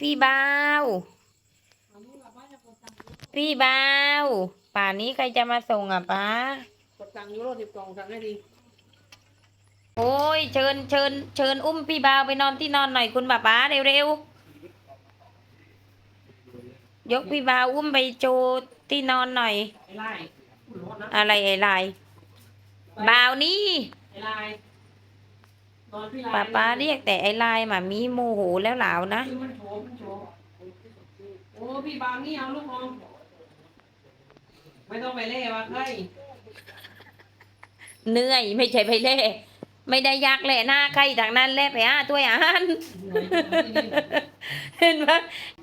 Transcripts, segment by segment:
พี่บ่าวพี่บ่าวป่านนี้ใครจะมาส่งอะป้ากดตังค์ยูโรสิบกล่องสั่งให้ดีโอ้ยเชิญเชิญเชิญอุ้มพี่บ่าวไปนอนที่นอนหน่อยคุณป้าป้าเร็วๆยกพี่บ่าวอุ้มไปโจที่นอนหน่อย ไอ้ไล่คุณรถนะอะไรไอ้ลายบ่าวนี่ ไอ้ไล่นอนพี่ไล่ ป้าป้าเรียกแต่ไอ้ลายหมามีโมโหแล้วหลาวนะคือมันโฉมมันโฉมโอ้พี่บางนี่เอาลูกน้องไม่ต้องไปเล่ว่าใครเหนื่อยไม่ใช่ไปเล่ ไม่ได้ยากแหละหน้าใครทางนั้นแหละไปอะตัวอ่านเห็นไหม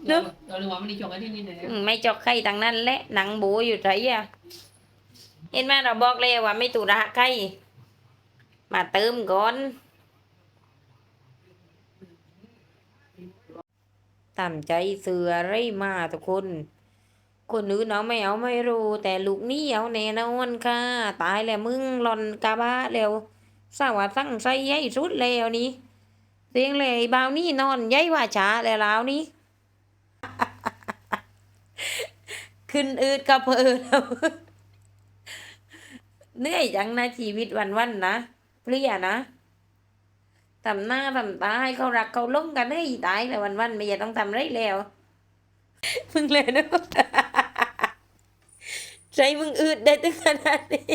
เดี๋ยวเนาะเดี๋ยวหรือว่ามันดีจบกันที่นี่เลยอืมไม่จอกใครทางนั้นแหละหนังโบอยู่ไรอะเห็นไหมเราบอกเลยว่าไม่ตุระใครมาเติมก่อน ตามใจเสือไรมาทุกคน คนอื่นเอาไม่เอาไม่รู้ แต่ลูกนี่เอาแน่นอนค่ะ ตายแล้วมึงหลอนกาบะแล้วสวัสดตั้งใจใหญ่สุดแล้วนี่เสียงเลยบ่าวนี่นอนใหญ่ว่าช้าแล้วแล้วนี่ขึ้นอืดกระเพอแล้วเหนื่อยจังนะชีวิตวันวันนะเพลียนะ ทำหน้าทำตาให้เขารักเขาหลงกันได้ตายแล้ววันวันๆไม่อยากต้องทำไรแล้วมึงเลยนะใจมึงอืดได้ถึงขนาดนี้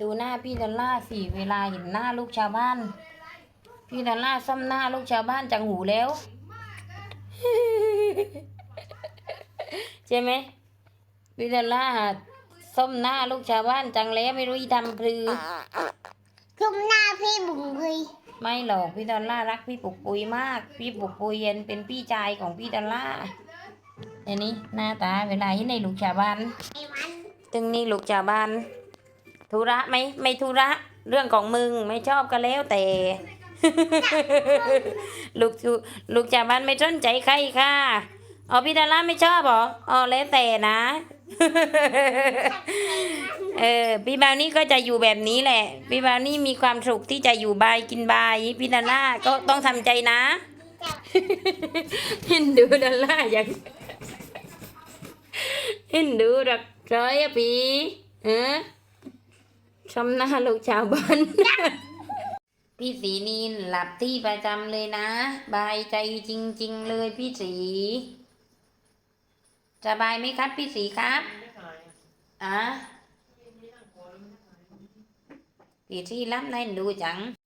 ดูหน้าพี่ดอลล่าสิเวลาเห็นหน้าลูกชาวบ้าน พี่ดอลล่าร์ซ่อมหน้าลูกชาวบ้านจังหูแล้ว ใช่ไหมพี่ดอลล่าร์ซ่อมหน้าลูกชาวบ้านจังแล้วไม่รู้อีทำพลือคุมหน้าพี่บุ๋มพุยไม่หรอกพี่ดอลล่าร์รักพี่ปุกปุยมาก พี่ปุกปุยเย็นเป็นพี่ชายของพี่ดอลล่าร์อันนี้หน้าตาเวลาที่ในลูกชาวบ้านไอ้วันตึงนี่ลูกชาวบ้านธุระไหมไม่ธุระเรื่องของมึงไม่ชอบก็แล้วแต่ ลูกลูกชาวบ้านไม่สนใจใครค่ะอ๋อพี่ดาราไม่ชอบหรออ๋อแล้วแต่นะ เออพี่บาวนี่ก็จะอยู่แบบนี้แหละ พี่บาวนี่มีความสุขที่จะอยู่บายกินบายพี่ดาราก็ต้องทำใจนะเห็นดูดาราอย่างเห็นดูรักร้อยอะพี่เออชมหน้าลูกชาวบ้าน พี่สีนีนหลับที่ประจำเลยนะ บายใจจริง ๆ เลยพี่สี สบายไหมครับ พี่สีครับอะพี่ที่รับเล่นดูจังตัวอ่านไม่ว่าเดี๋ยว